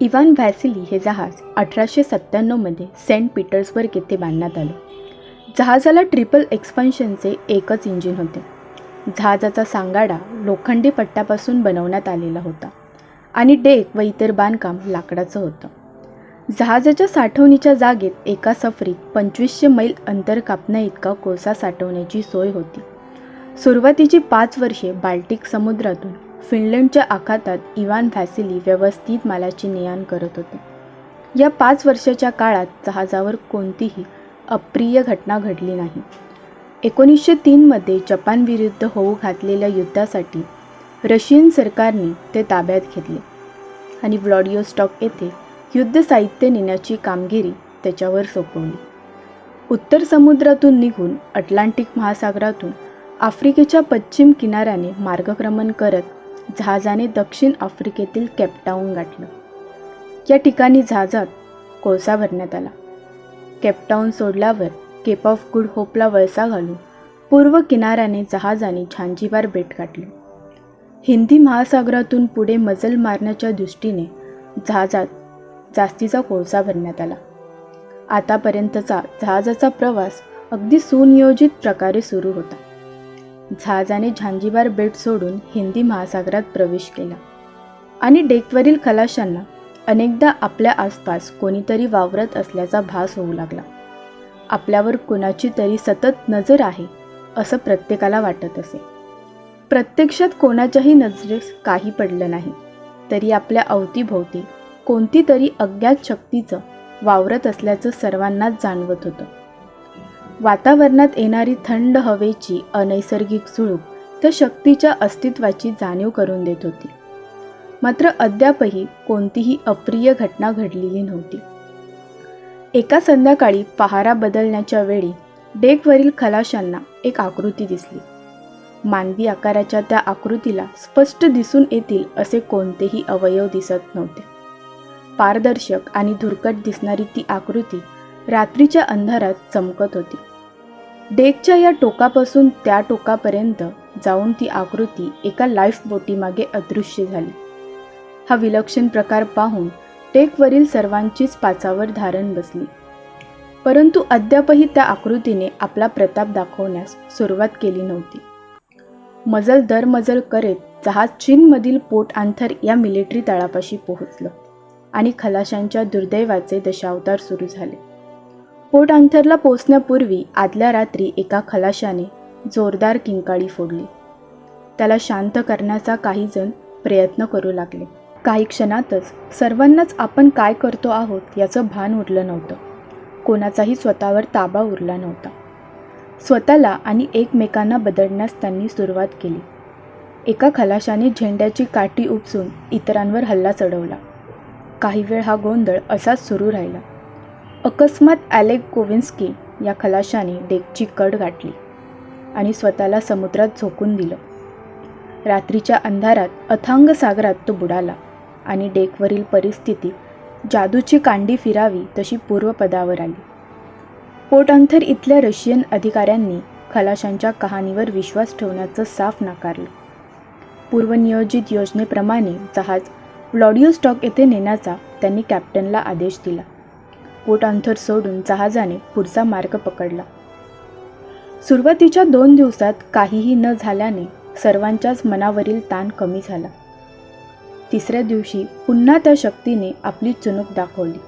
Evan व्हॅसिली हे जहाज अठराशे सत्त्याण्णवमध्ये सेंट पीटर्सबर्ग येथे बांधण्यात आलं. जहाजाला ट्रिपल एक्सपान्शनचे एकच इंजिन होते. जहाजाचा सांगाडा लोखंडी पट्ट्यापासून बनवण्यात आलेला होता आणि डेक व इतर बांधकाम लाकडाचं होतं. जहाजाच्या साठवणीच्या जागेत एका सफरीत पंचवीसशे मैल अंतर कापण्या इतका कोळसा साठवण्याची सोय होती. सुरुवातीची पाच वर्षे बाल्टिक समुद्रातून फिनलंडच्या आखातात इवान व्हॅसिली व्यवस्थित मालाची ने करत होते. या पाच वर्षाच्या काळात जहाजावर कोणतीही अप्रिय घटना घडली नाही. एकोणीसशे तीनमध्ये जपानविरुद्ध होऊ घातलेल्या युद्धासाठी रशियन सरकारने ते ताब्यात घेतले आणि व्लॉडिओस्टॉक येथे युद्ध साहित्य नेण्याची कामगिरी त्याच्यावर सोपवली. उत्तर समुद्रातून निघून अटलांटिक महासागरातून आफ्रिकेच्या पश्चिम किनाऱ्याने मार्गक्रमण करत जहाजाने दक्षिण आफ्रिकेतील केपटाऊन गाठलं. या ठिकाणी जहाजात कोळसा भरण्यात आला. केपटाऊन सोडल्यावर केप ऑफ गुड होपला वळसा घालून पूर्व किनाऱ्याने जहाजाने झांजीबार बेट गाठले. हिंदी महासागरातून पुढे मजल मारण्याच्या दृष्टीने जहाजात जास्तीचा कोळसा भरण्यात आला. आतापर्यंतचा जहाजाचा प्रवास अगदी सुनियोजित प्रकारे सुरू होता. जहाजाने झांजीबार बेट सोडून हिंदी महासागरात प्रवेश केला. आणि डेकवरील खलाशांना अनेकदा आपल्या आसपास कोणीतरी वावरत असल्याचा भास होऊ लागला. आपल्यावर कुणाची तरी सतत नजर आहे असं प्रत्येकाला वाटत असे. प्रत्यक्षात कोणाच्याही नजरेस काही पडलं नाही तरी आपल्या अवतीभोवती कोणती तरी अज्ञात शक्तीचं वावरत असल्याचं सर्वांनाच जाणवत होतं. वातावरणात येणारी थंड हवेची अनैसर्गिक झुळूक त्या शक्तीच्या अस्तित्वाची जाणीव करून देत होती. मात्र अद्यापही कोणतीही अप्रिय घटना घडलेली नव्हती. एका संध्याकाळी पहारा बदलण्याच्या वेळी डेकवरील खलाशांना एक आकृती दिसली. मानवी आकाराच्या त्या आकृतीला स्पष्ट दिसून येतील असे कोणतेही अवयव दिसत नव्हते. पारदर्शक आणि धुरकट दिसणारी ती आकृती रात्रीच्या अंधारात चमकत होती. डेकच्या या टोकापासून त्या टोकापर्यंत जाऊन ती आकृती एका लाईफ बोटीमागे अदृश्य झाली. हा विलक्षण प्रकार पाहून टेकवरील सर्वांचीच पाचावर धारण बसली. परंतु अद्यापही त्या आकृतीने आपला प्रताप दाखवण्यास सुरुवात केली नव्हती. मजल दर मजल करीत जहाज चीनमधील पोट आंथर या मिलिटरी तळापाशी पोहोचलं आणि खलाशांच्या दुर्दैवाचे दशावतार सुरू झाले. पोट आंथरला पोचण्यापूर्वी आदल्या रात्री एका खलाशाने जोरदार किंकाळी फोडली. त्याला शांत करण्याचा काही जण प्रयत्न करू लागले. काही क्षणातच सर्वांनाच आपण काय करतो आहोत याचं भान उरलं नव्हतं. कोणाचाही स्वतःवर ताबा उरला नव्हता. स्वतःला आणि एकमेकांना बदलण्यास त्यांनी सुरुवात केली. एका खलाशाने झेंड्याची काठी उपसून इतरांवर हल्ला चढवला. काही वेळ हा गोंधळ असाच सुरू राहिला. अकस्मात ॲलेक कोविन्स्की या खलाशाने डेकची कड गाठली आणि स्वतःला समुद्रात झोकून दिलं. रात्रीच्या अंधारात अथांग सागरात तो बुडाला आणि डेकवरील परिस्थिती जादूची कांडी फिरावी तशी पूर्वपदावर आली. पोटअंथर इथल्या रशियन अधिकाऱ्यांनी खलाशांच्या कहाणीवर विश्वास ठेवण्याचं साफ नाकारलं. पूर्वनियोजित योजनेप्रमाणे जहाज व्लॉडिओस्टॉक येथे नेण्याचा त्यांनी कॅप्टनला आदेश दिला. पोटअंथर सोडून जहाजाने पुढचा मार्ग पकडला. सुरुवातीच्या दोन दिवसात काहीही न झाल्याने सर्वांच्याच मनावरील ताण कमी झाला. तिसऱ्या दिवशी पुन्हा त्या शक्तीने आपली चुनूक दाखवली.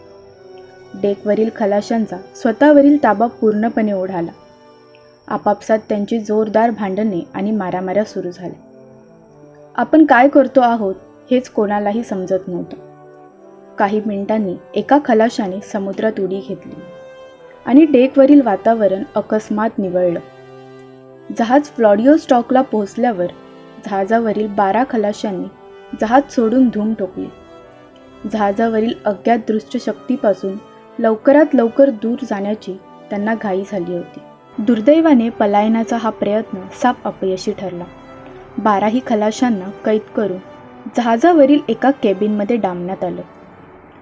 डेकवरील खलाशांचा स्वतःवरील ताबा पूर्णपणे ओढाला. आपापसात त्यांची जोरदार भांडणे आणि मारामाऱ्या सुरू झाल्या. आपण काय करतो आहोत हेच कोणालाही समजत नव्हतं. काही मिनिटांनी एका खलाशाने समुद्रात उडी घेतली. आणि डेकवरील वातावरण अकस्मात निवळलं. जहाज फ्लॉडिओस्टॉकला पोहोचल्यावर जहाजावरील बारा खलाशांनी जहाज सोडून धूम ठोकली. जहाजावरील अज्ञात दृष्टशक्तीपासून लवकरात लवकर दूर जाण्याची त्यांना घाई झाली होती. दुर्दैवाने पलायनाचा हा प्रयत्न साप अपयशी ठरला. बाराही खलाशांना कैद करून जहाजावरील एका केबिनमध्ये डांबण्यात आलं.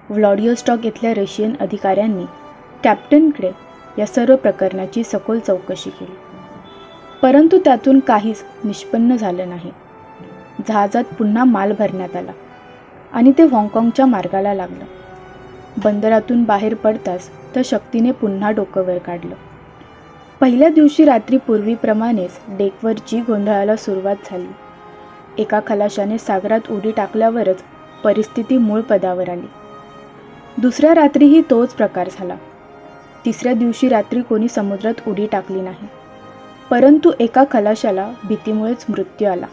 व्लॉडिओस्टॉक इथल्या रशियन अधिकाऱ्यांनी कॅप्टनकडे या सर्व प्रकरणाची सखोल चौकशी केली. परंतु त्यातून काहीच निष्पन्न झालं नाही. जहाजात पुन्हा माल भरण्यात आला आणि ते हाँगकाँगच्या मार्गाला लागलं. बंदरातून बाहेर पडताच त्या शक्तीने पुन्हा डोकं वर काढलं. पहिल्या दिवशी रात्री पूर्वीप्रमाणेच डेकवर जी गोंधळाला सुरुवात झाली. एका खलाशाने सागरात उडी टाकल्यावरच परिस्थिती मूळ पदावर आली. दुसऱ्या रात्रीही तोच प्रकार झाला. तिसऱ्या दिवशी रात्री कोणी समुद्रात उडी टाकली नाही. परंतु एका खलाशाला भीतीमुळेच मृत्यू आला.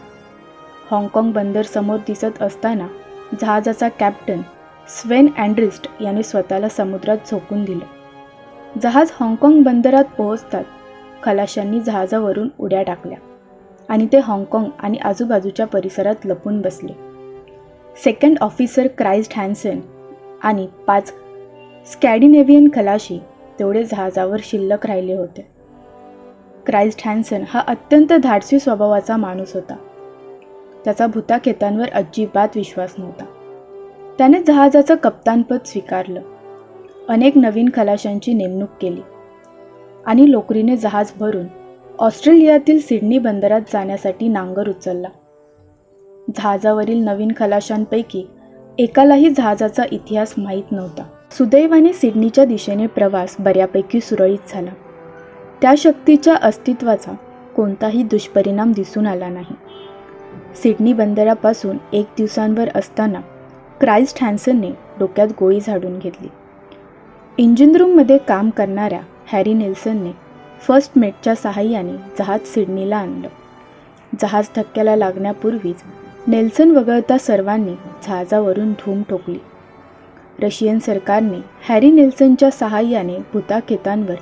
हाँगकाँग बंदर समोर दिसत असताना जहाजाचा कॅप्टन स्वेन अँड्रिस्ट याने स्वतःला समुद्रात झोकून दिलं. जहाज हाँगकाँग बंदरात पोहोचतात खलाशांनी जहाजावरून उड्या टाकल्या आणि ते हाँगकाँग आणि आजूबाजूच्या परिसरात लपून बसले. सेकंड ऑफिसर क्राइस्ट हॅन्सन आणि पाच स्कॅडिनेव्हियन खलाशी तेवढे जहाजावर शिल्लक राहिले होते. क्राइस्ट हॅन्सन हा अत्यंत धाडसी स्वभावाचा माणूस होता. त्याचा भूताखेतांवर अजिबात विश्वास नव्हता. त्याने जहाजाचं कप्तानपद स्वीकारलं. अनेक नवीन खलाशांची नेमणूक केली. आणि लोकरीने जहाज भरून ऑस्ट्रेलियातील सिडनी बंदरात जाण्यासाठी नांगर उचलला. जहाजावरील नवीन खलाशांपैकी एकालाही जहाजाचा इतिहास माहीत नव्हता. सुदैवाने सिडनीच्या दिशेने प्रवास बऱ्यापैकी सुरळीत झाला. त्या शक्तीच्या अस्तित्वाचा कोणताही दुष्परिणाम दिसून आला नाही. सिडनी बंदरापासून एक दिवसांवर असताना क्राइस्ट हॅन्सनने डोक्यात गोळी झाडून घेतली. इंजिन रूममध्ये काम करणाऱ्या हॅरी नेल्सनने फर्स्ट मेटच्या सहाय्याने जहाज सिडनीला आणलं. जहाज धक्क्याला लागण्यापूर्वीच नेल्सन वगळता सर्वांनी जहाजावरून धूम ठोकली. रशियन सरकारने हॅरी नेल्सनच्या सहाय्याने भूताखेतांवर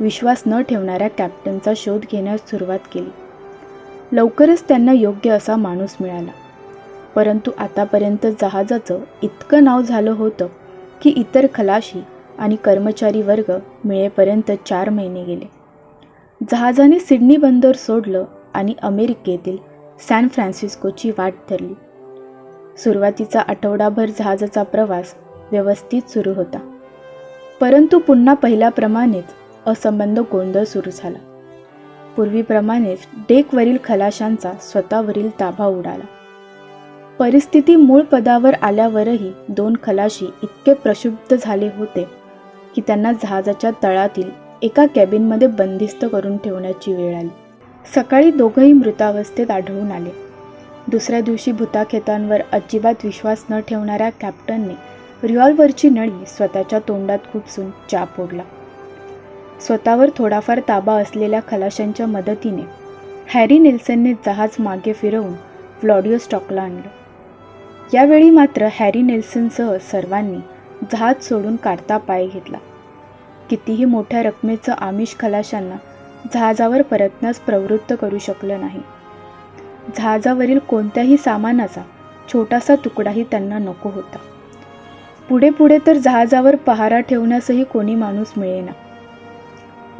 विश्वास न ठेवणाऱ्या कॅप्टनचा शोध घेण्यास सुरुवात केली. लवकरच त्यांना योग्य असा माणूस मिळाला. परंतु आतापर्यंत जहाजाचं इतकं नाव झालं होतं की इतर खलाशी आणि कर्मचारी वर्ग मिळेपर्यंत चार महिने गेले. जहाजाने सिडनी बंदर सोडलं आणि अमेरिकेतील सॅन फ्रान्सिस्कोची वाट धरली. सुरुवातीचा आठवडाभर जहाजाचा प्रवास व्यवस्थित सुरू होता. परंतु पुन्हा पहिल्याप्रमाणेच असंबंध गोंधळ सुरू झाला. पूर्वीप्रमाणेच डेकवरील खलाशांचा स्वतःवरील ताबा उडाला. परिस्थिती मूळ पदावर आल्यावरही दोन खलाशी इतके प्रक्षुब्ध झाले होते की त्यांना जहाजाच्या तळातील एका कॅबिनमध्ये बंदिस्त करून ठेवण्याची वेळ आली. सकाळी दोघंही मृतावस्थेत आढळून आले. दुसऱ्या दिवशी भूताखेतांवर अजिबात विश्वास न ठेवणाऱ्या कॅप्टनने रिव्हॉल्व्हरची नळी स्वतःच्या तोंडात खुपसून चा ओढला. स्वतःवर थोडाफार ताबा असलेल्या खलाशांच्या मदतीने हॅरी नेल्सनने जहाज मागे फिरवून व्लॉडिओस्टॉकला आणलं. यावेळी मात्र हॅरी नेल्सनसह सर्वांनी जहाज सोडून काढता पाय घेतला. कितीही मोठ्या रकमेचं आमिष खलाशांना जहाजावर परतण्यास प्रवृत्त करू शकलं नाही. जहाजावरील कोणत्याही सामानाचा छोटासा तुकडाही त्यांना नको होता. पुढे पुढे तर जहाजावर पहारा ठेवण्यासही कोणी माणूस मिळेना.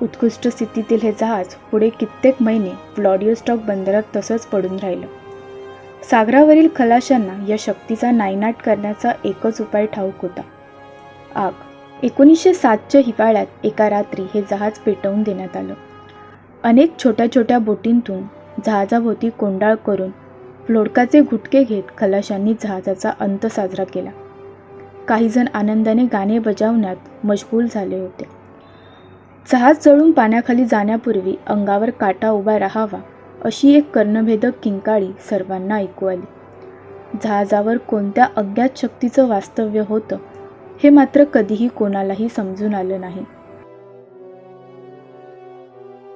उत्कृष्ट स्थितीतील हे जहाज पुढे कित्येक महिने व्लॉडिओस्टॉक बंदरात तसंच पडून राहिलं. सागरावरील खलाशांना या शक्तीचा नायनाट करण्याचा एकच उपाय ठाऊक होता. आग. एकोणीसशे सातच्या हिवाळ्यात एका रात्री हे जहाज पेटवून देण्यात आलं. अनेक छोट्या छोट्या बोटींतून जहाजाभोवती कोंडाळ करून फ्लोडकाचे घुटके घेत खलाशांनी जहाजाचा अंत साजरा केला. काहीजण आनंदाने गाणे बजावण्यात मशगूल झाले होते. जहाज जळून पाण्याखाली जाण्यापूर्वी अंगावर काटा उभा राहावा अशी एक कर्णभेदक किंकाळी सर्वांना ऐकू आली. जहाजावर कोणत्या अज्ञात शक्तीचं वास्तव्य होतं हे मात्र कधीही कोणालाही समजून आलं नाही.